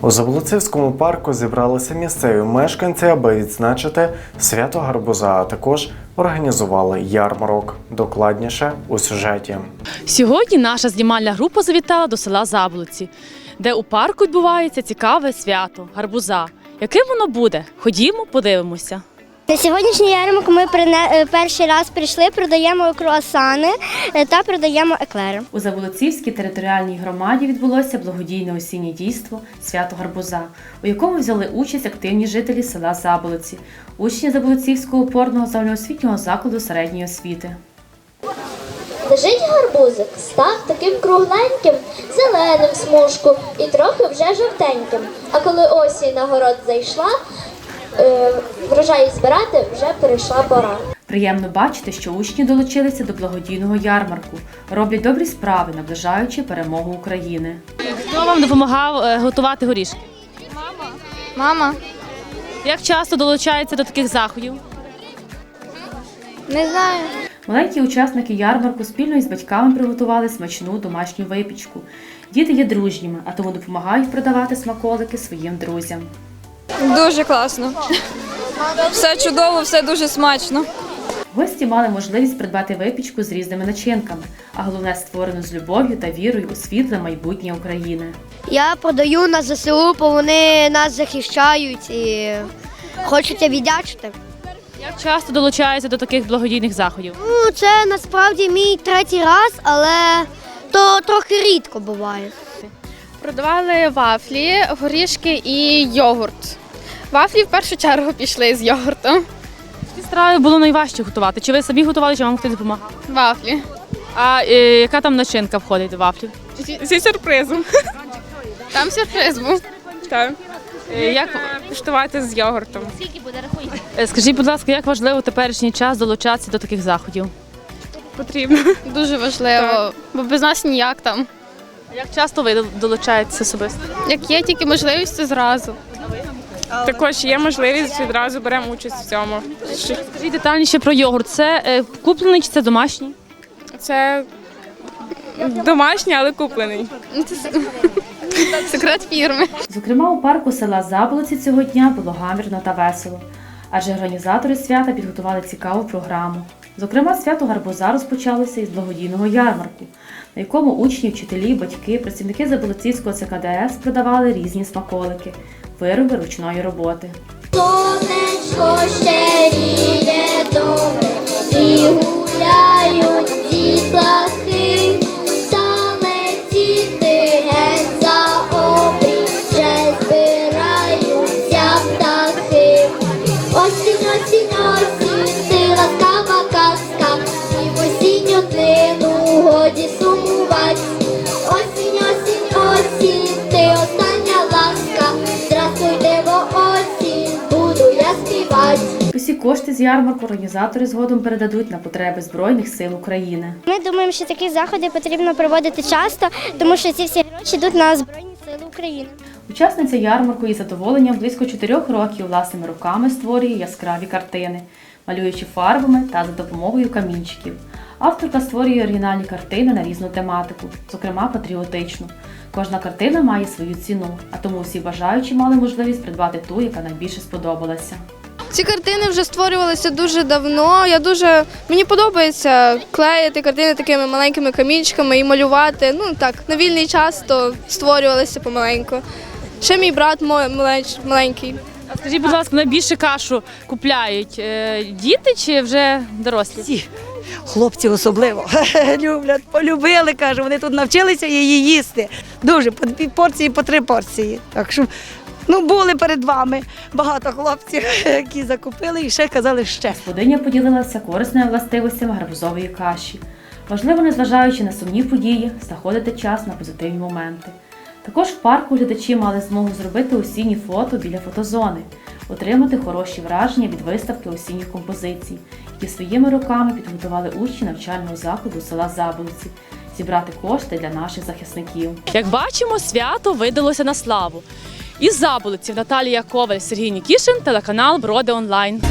У Заболоцівському парку зібралися місцеві мешканці, аби відзначити свято гарбуза, а також організували ярмарок. Докладніше у сюжеті. Сьогодні наша знімальна група завітала до села Заблоці, де у парку відбувається цікаве свято гарбуза. Яким воно буде? Ходімо, подивимося. На сьогоднішній ярмарок ми е, перший раз прийшли, продаємо круасани е, та продаємо еклери. У Заболоцівській територіальній громаді відбулося благодійне осіннє дійство свято гарбуза, у якому взяли участь активні жителі села Заболоці, учні Заболоцівського опорного загальноосвітнього закладу середньої освіти. Лежить гарбузик, став таким кругленьким, зеленим смужку і трохи вже жовтеньким. А коли осінь на город зайшла, врожай збирати вже перейшла пора. Приємно бачити, що учні долучилися до благодійного ярмарку, роблять добрі справи, наближаючи перемогу України. Хто вам допомагав е, готувати горішки? Мама, Як часто долучається до таких заходів? не знаю. Маленькі учасники ярмарку спільно із батьками приготували смачну домашню випічку. Діти є дружніми, а тому допомагають продавати смаколики своїм друзям. Дуже класно. Все чудово, все дуже смачно. Гості мали можливість придбати випічку з різними начинками, а головне створену з любов'ю та вірою у світле майбутнє України. Я продаю на ЗСУ, бо вони нас захищають і хочеться віддячити. Як часто долучаються до таких благодійних заходів? Ну, це насправді мій третій раз, але то трохи рідко буває. Продавали вафлі, горішки і йогурт. Вафлі в першу чергу пішли з йогуртом. Які страви було найважче готувати? Чи ви самі готували, чи вам хтось допомагав? Вафлі. А е, яка там начинка входить до вафлів? Зі сюрпризом. Там сюрприз був. Так. Е, як Куштувати з йогуртом. е, скажіть, будь ласка, як важливо в теперішній час долучатися до таких заходів? Потрібно. Дуже важливо, бо без нас ніяк там. Як часто ви долучаєтеся особисто? Як є тільки можливість, то зразу. Також є можливість відразу беремо участь в цьому. Скажіть детальніше про йогурт. Це е, куплений чи це домашній? Це домашній, але куплений. Секрет фірми. Зокрема, у парку села Заболоці цього дня було гамірно та весело, адже організатори свята підготували цікаву програму. Зокрема, свято гарбуза розпочалося із благодійного ярмарку, на якому учні, вчителі, батьки, працівники Заболоцівського ЦКДС продавали різні смаколики, вироби ручної роботи. Сонечко ще ріє добре, і гуляють дітлахи, плахи, летіти геть за обрій, вже збираються Усі кошти з ярмарку організатори згодом передадуть на потреби Збройних сил України. Ми думаємо, що такі заходи потрібно проводити часто, тому що ці всі гроші йдуть на Збройні Сили України. Учасниця ярмарку із задоволенням близько чотирьох років власними руками створює яскраві картини, малюючи фарбами та за допомогою камінчиків. Авторка створює оригінальні картини на різну тематику, зокрема патріотичну. Кожна картина має свою ціну, а тому всі бажаючі мали можливість придбати ту, яка найбільше сподобалася. Ці картини вже створювалися дуже давно. Я дуже мені подобається клеїти картини такими маленькими камінчиками і малювати. Ну так, на вільний час то створювалися помаленьку. Ще мій брат маленький. А скажіть, будь ласка, найбільше кашу купляють е, діти чи вже дорослі? Всі. Хлопці особливо люблять, полюбили, кажу, вони тут навчилися її їсти. Дуже по дві порції, по три порції. Так що ну були перед вами багато хлопців, які закупили і ще казали ще. Господиня поділилася корисними властивостями гарбузової каші. Важливо, незважаючи на сумні події, знаходити час на позитивні моменти. Також в парку глядачі мали змогу зробити осінні фото біля фотозони, отримати хороші враження від виставки осінніх композицій, які своїми руками підготували учні навчального закладу села Заболиці, зібрати кошти для наших захисників. Як бачимо, свято видалося на славу. Із Заболиців Наталія Коваль, Сергій Нікішин, телеканал Броди Онлайн.